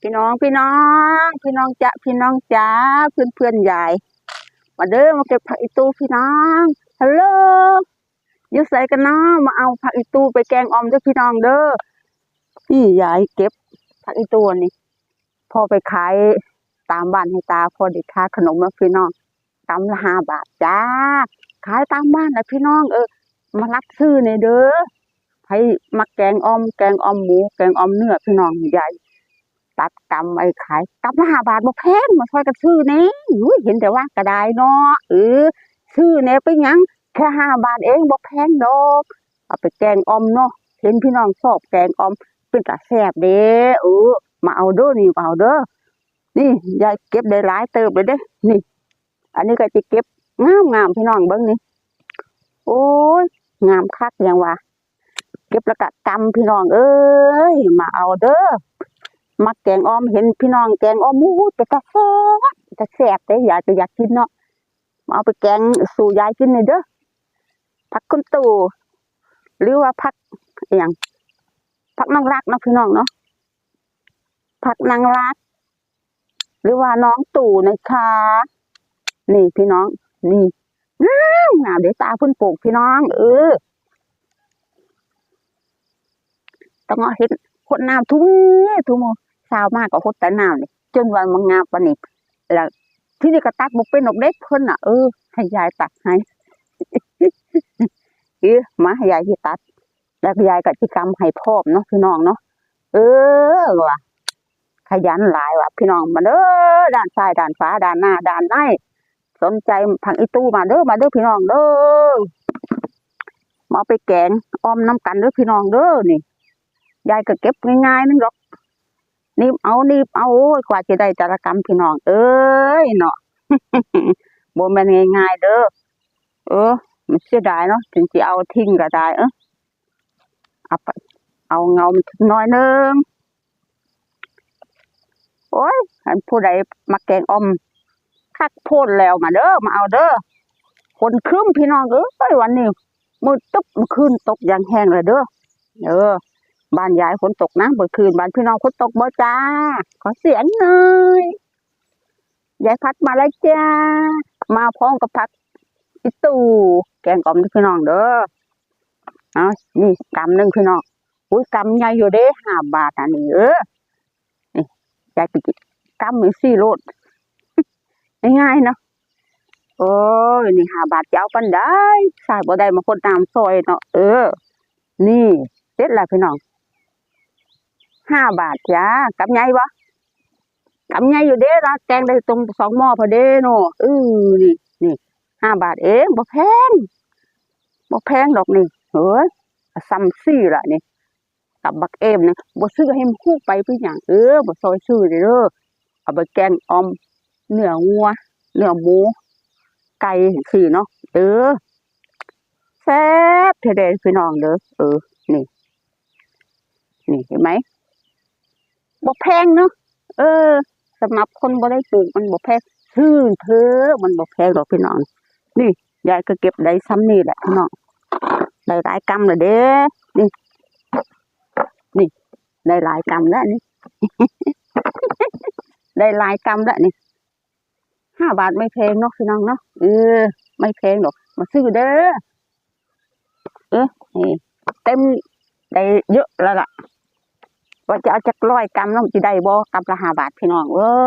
พี่น้องพี่น้อง พี่น้องจะพี่น้องจ๋าเพื่อนเพื่อนๆยายมาเด้อมาเก็บผักอีตูพี่น้องฮัลโหลยู่ใส่กันเนาะมาเอาผักอีตูไปแกงออมด้อพี่น้องเด้อนี่ยายเก็บผักอีตูนี่พอไปขายตามบ้านให้ตาพอได้ค่าขนมแล้วพี่น้องกำละห้าบาทจ้าขายตามบ้านนะพี่น้อง เออ มารับซื้อในอยเด้อให้มาแกงออมแกงออมหมู แกงออมเนื้อพี่น้องใหญ่ ตัดกำไอ้ขายกำละห้าบาทบ่แพงมาช่วยกันซื้อนี่อุ้ยเห็นแต่ว่ากระไดเนาะเออซื้อเนี่ยไปยังแค่ห้าบาทเองบ่แพงดอกเอาไปแกงออมเนาะเห็นพี่น้องชอบแกงออมเป็นตาแซ่บเด้เออมาเอาเด้อนี่มาเอาเด้อนี่ยายเก็บได้หลายเติบเลยเด้นี่ อันนี้ก็จะเก็บงามงามพี่น้องเบิ่งนี่โอ้ยงามคักยังว่าเก็บแล้วก็กำพี่น้องเอ้ยมาเอาเด้อ มาแกงอ้อมเห็นพี่น้องแกงอ้อมมูแต่ตาแซ่บแต่แซ่บเด้อยากจะอยากกินเนาะมาเอาไปแกงสู่ยายกินนี่เด้อผักคุณตู่หรือว่าผักอหย่างผักนางรักเนาะพี่น้องเนาะผักนางรัก หรือว่าน้องตู่นะคะ นี่พี่น้อง นี่งามงามเดี๋ยวตาพุ่นปลูกพี่น้อง เออต้องเอาเห็ด หดน้ำทุ่งทุ่งโมสาวมากกว่าหดแต่น้ำนี่จนวันมันงาปนนี้แล้วที่นี่ก็ตัดบุกเป็นดอกเด็กเพิ่นอะเออให้ยายตัดให้เออมาให้ยายที่ตัด แล้วยายก็จิกรรมให้พร้อมเนาะพี่น้องเนาะเออว่ะขยันหลายว่ะพี่น้องมาเด้อด้านซ้ายด้านขวาด้านหน้าด้านในสนใจผักอีตู้มาเด้อมาเด้อพี่น้องเด้อมาเอาไปแกงอ้อมน้ำกันเด้อพี่น้องเด้อนี่ ยายก็เก็บง่ายๆนึงดอกนีบเอานีบเอาโอ้ยกว่าจะได้จารกรรมพี่น้อง เอ้ยเนาะบ่แม่นง่ายๆเด้อเออ มันเสียดายเนาะถึงสิเอาทิ้งก็ได้เออเอาไปเอาเงามันน้อยนึงโอ้ยอันผู้ใดมาแกงอมคักโพดแล้วมาเด้อมาเอาเด้อคนครึ้มพี่น้องเอ้ยวันนี้มืดตึ๊บเมื่อคืนตกอย่างแห้งเลยเด้อเออ บ้านยายฝนตกนะเมื่อคืนบ้านพี่น้องฝนตกบ่จ้า ขอเสียงหน่อยยายพัดมาแล้วจ้า มาพร้อมกับผักอีตู่แกงกล่อมพี่น้องเด้อเอานี่กำหนึ่งพี่น้องอุ้ยกำใหญ่อยู่เด้ห้าบาทอันนี้เออนี่ยายไปกินกำหนึ่งสี่โลดง่ายๆเนาะโอ้ยนี่ห้าบาทจะเอาปันได้ใส่บ่ได้มาคนตามซอยเนาะเออ นี่เด็ดละพี่น้อง ห้าบาทจ้ากำไงวะกำไงอยู่เด้ละแกงได้ตรงสองหม้อพอเด้เนาะเออนี่นี่ห้าบาทเองบ่แพงบ่แพงดอกนี่เฮ้ยซัมซี่ละนี่กับบักเอมนะบ่ซื้อให้มันคู่ไปเพื่อหยังเออบ่ซอยซื้อเด้อเอาไปแกงออมเนื้องัวเนื้อหมู ไก่สี่เนาะเออแซ่บเทเด้พี่น้องเด้อเออนี่ นี่เห็นไหม บ่แพงเนาะเออสำหรับคนบ่ได้ปลูกมันบ่แพงซื้อเถอะมันบ่แพงหรอกพี่น้องนี่ยายก็เก็บได้ซ้ำนี่แหละพี่น้องได้หลายกำเลยเด้นี่นี่ได้หลายกำแล้วนี่ได้หลายกำแล้วนี่ห้าบาทไม่แพงเนาะพี่น้องเนาะเออ ไม่แพงหรอกมาซื้อเด้อเออนี่เต็มได้เยอะแล้วล่ะ ว่าจะเอาจักร้อยกรัมน้องจะได้บ่กรัมละห้าบาทพี่น้องเว้ย